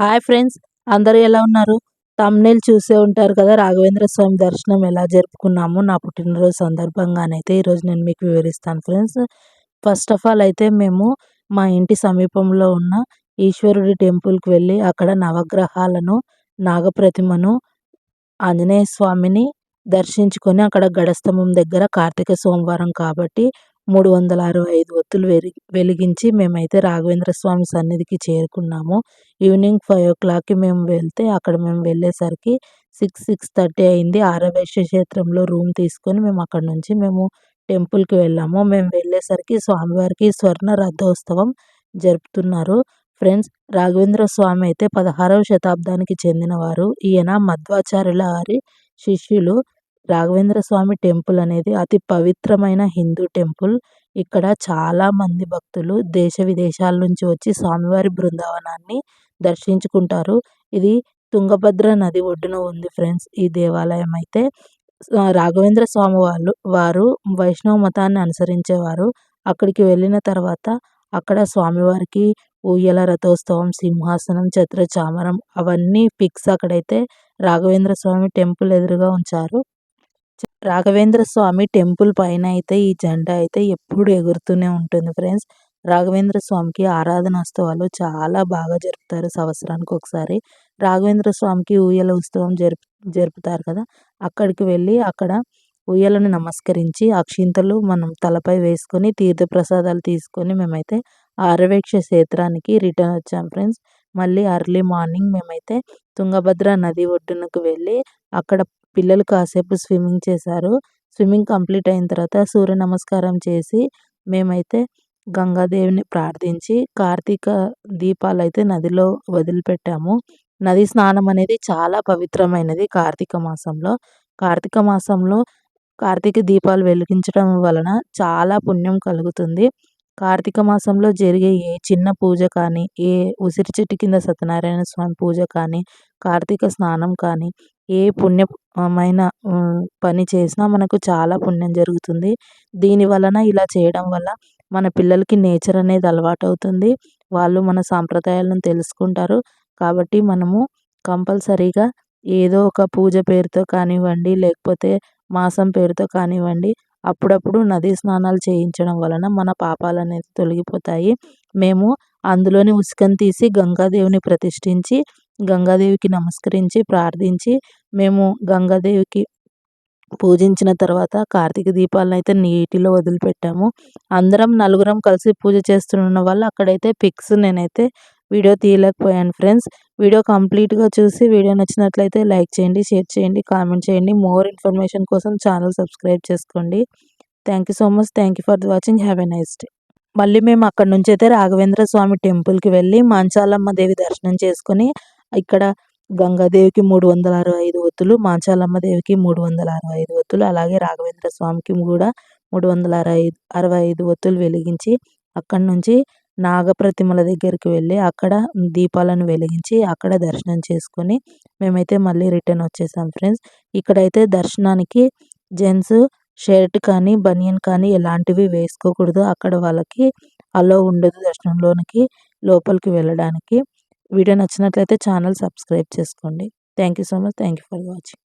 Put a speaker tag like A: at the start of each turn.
A: Hi friends అందరూ ఎలా ఉన్నారు? తమ్నేల్ చూసే ఉంటారు కదా రాఘవేంద్ర స్వామి దర్శనం ఎలా జరుపుకున్నాము నా పుట్టినరోజు సందర్భంగానైతే ఈరోజు నేను మీకు వివరిస్తాను ఫ్రెండ్స్ ఫస్ట్ ఆఫ్ ఆల్ అయితే మేము మా ఇంటి సమీపంలో ఉన్న ఈశ్వరుడి టెంపుల్కి వెళ్ళి అక్కడ నవగ్రహాలను నాగప్రతిమను ఆంజనేయ స్వామిని దర్శించుకొని అక్కడ గడస్తంభం దగ్గర కార్తీక సోమవారం కాబట్టి మూడు వందల అరవై ఐదు ఒత్తులు వెలిగి వెలిగించి మేమైతే రాఘవేంద్ర స్వామి సన్నిధికి చేరుకున్నాము. ఈవినింగ్ ఫైవ్ ఓ క్లాక్కి మేము వెళ్తే అక్కడ మేము వెళ్ళేసరికి సిక్స్ సిక్స్ థర్టీ అయింది. ఆరవేశ్య క్షేత్రంలో రూమ్ తీసుకొని మేము అక్కడ నుంచి మేము టెంపుల్కి వెళ్ళాము. మేము వెళ్ళేసరికి స్వామివారికి స్వర్ణ రథోత్సవం జరుపుతున్నారు. ఫ్రెండ్స్ రాఘవేంద్ర స్వామి అయితే పదహారవ శతాబ్దానికి చెందినవారు. ఈయన మధ్వాచార్యుల వారి శిష్యులు. రాఘవేంద్ర స్వామి టెంపుల్ అనేది అతి పవిత్రమైన హిందూ టెంపుల్. ఇక్కడ చాలా మంది భక్తులు దేశ విదేశాల నుంచి వచ్చి స్వామివారి బృందావనాన్ని దర్శించుకుంటారు. ఇది తుంగభద్ర నది ఒడ్డున ఉంది ఫ్రెండ్స్ ఈ దేవాలయం అయితే. రాఘవేంద్ర స్వామి వాళ్ళు వారు వైష్ణవ మతాన్ని అనుసరించేవారు. అక్కడికి వెళ్ళిన తర్వాత అక్కడ స్వామివారికి ఊయల రథోత్సవం సింహాసనం ఛత్ర చామరం అవన్నీ పిక్స్ అక్కడైతే రాఘవేంద్ర స్వామి టెంపుల్ ఎదురుగా ఉంచారు. రాఘవేంద్ర స్వామి టెంపుల్ పైన అయితే ఈ జెండా అయితే ఎప్పుడు ఎగురుతూనే ఉంటుంది ఫ్రెండ్స్. రాఘవేంద్ర స్వామికి ఆరాధనోత్సవాలు చాలా బాగా జరుపుతారు సంవత్సరానికి ఒకసారి. రాఘవేంద్ర స్వామికి ఊయల ఉత్సవం జరుపు జరుపుతారు కదా. అక్కడికి వెళ్ళి అక్కడ ఉయ్యలను నమస్కరించి అక్షింతలు మనం తలపై వేసుకొని తీర్థప్రసాదాలు తీసుకొని మేమైతే ఆరవేక్ష క్షేత్రానికి రిటర్న్ వచ్చాం ఫ్రెండ్స్. మళ్ళీ అర్లీ మార్నింగ్ మేమైతే తుంగభద్ర నది ఒడ్డునకు వెళ్ళి అక్కడ పిల్లలు కాసేపు స్విమ్మింగ్ చేశారు. స్విమ్మింగ్ కంప్లీట్ అయిన తర్వాత సూర్య నమస్కారం చేసి మేమైతే గంగాదేవిని ప్రార్థించి కార్తీక దీపాలు అయితే నదిలో వదిలిపెట్టాము. నది స్నానం అనేది చాలా పవిత్రమైనది కార్తీక మాసంలో. కార్తీక మాసంలో కార్తీక దీపాలు వెలిగించడం వలన చాలా పుణ్యం కలుగుతుంది. కార్తీక మాసంలో జరిగే ఏ చిన్న పూజ కానీ ఏ ఉసిరి చెట్టు కింద సత్యనారాయణ స్వామి పూజ కానీ కార్తీక స్నానం కానీ ఏ పుణ్యమైన పని చేసినా మనకు చాలా పుణ్యం జరుగుతుంది. దీని వలన ఇలా చేయడం వల్ల మన పిల్లలకి నేచర్ అనేది అలవాటు అవుతుంది వాళ్ళు మన సాంప్రదాయాలను తెలుసుకుంటారు. కాబట్టి మనము కంపల్సరీగా ఏదో ఒక పూజ పేరుతో కానివ్వండి లేకపోతే మాసం పేరుతో కానివ్వండి అప్పుడప్పుడు నదీ స్నానాలు చేయించడం వలన మన పాపాలు అనేది తొలగిపోతాయి. మేము అందులోని ఉసుకని తీసి గంగాదేవిని ప్రతిష్ఠించి గంగాదేవికి నమస్కరించి ప్రార్థించి మేము గంగాదేవికి పూజించిన తర్వాత కార్తీక దీపాలను అయితే నీటిలో వదిలిపెట్టాము. అందరం నలుగురం కలిసి పూజ చేస్తున్న వల్ల అక్కడైతే పిక్స్ నేనైతే వీడియో తీయలేకపోయాను ఫ్రెండ్స్. వీడియో కంప్లీట్గా చూసి వీడియో నచ్చినట్లయితే లైక్ చేయండి షేర్ చేయండి కామెంట్ చేయండి. మోర్ ఇన్ఫర్మేషన్ కోసం ఛానల్ సబ్స్క్రైబ్ చేసుకోండి. Thank you so much. Thank you for watching. Have a nice day. మళ్ళీ మేము అక్కడ నుంచి అయితే రాఘవేంద్ర స్వామి టెంపుల్కి వెళ్ళి మాంచాలమ్మ దేవి దర్శనం చేసుకొని ఇక్కడ గంగాదేవికి మూడు వందల అరవై ఐదు ఒత్తులు మాంచాలమ్మ దేవికి మూడు వందల అరవై ఐదు ఒత్తులు అలాగే రాఘవేంద్ర స్వామికి కూడా మూడు వందల అరవై అరవై ఐదు ఒత్తులు వెలిగించి అక్కడి నుంచి నాగప్రతిమల దగ్గరికి వెళ్ళి అక్కడ దీపాలను వెలిగించి అక్కడ దర్శనం చేసుకొని మేమైతే మళ్ళీ రిటర్న్ వచ్చేసాం ఫ్రెండ్స్. ఇక్కడైతే దర్శనానికి జెంట్స్ షర్ట్ కానీ బనియన్ కానీ ఎలాంటివి వేసుకోకూడదు. అక్కడ వాళ్ళకి అలో ఉండదు దర్శనంలోనికి లోపలికి వెళ్ళడానికి. వీడియో నచ్చినట్లయితే ఛానల్ సబ్స్క్రైబ్ చేసుకోండి. Thank you so much. Thank you for watching.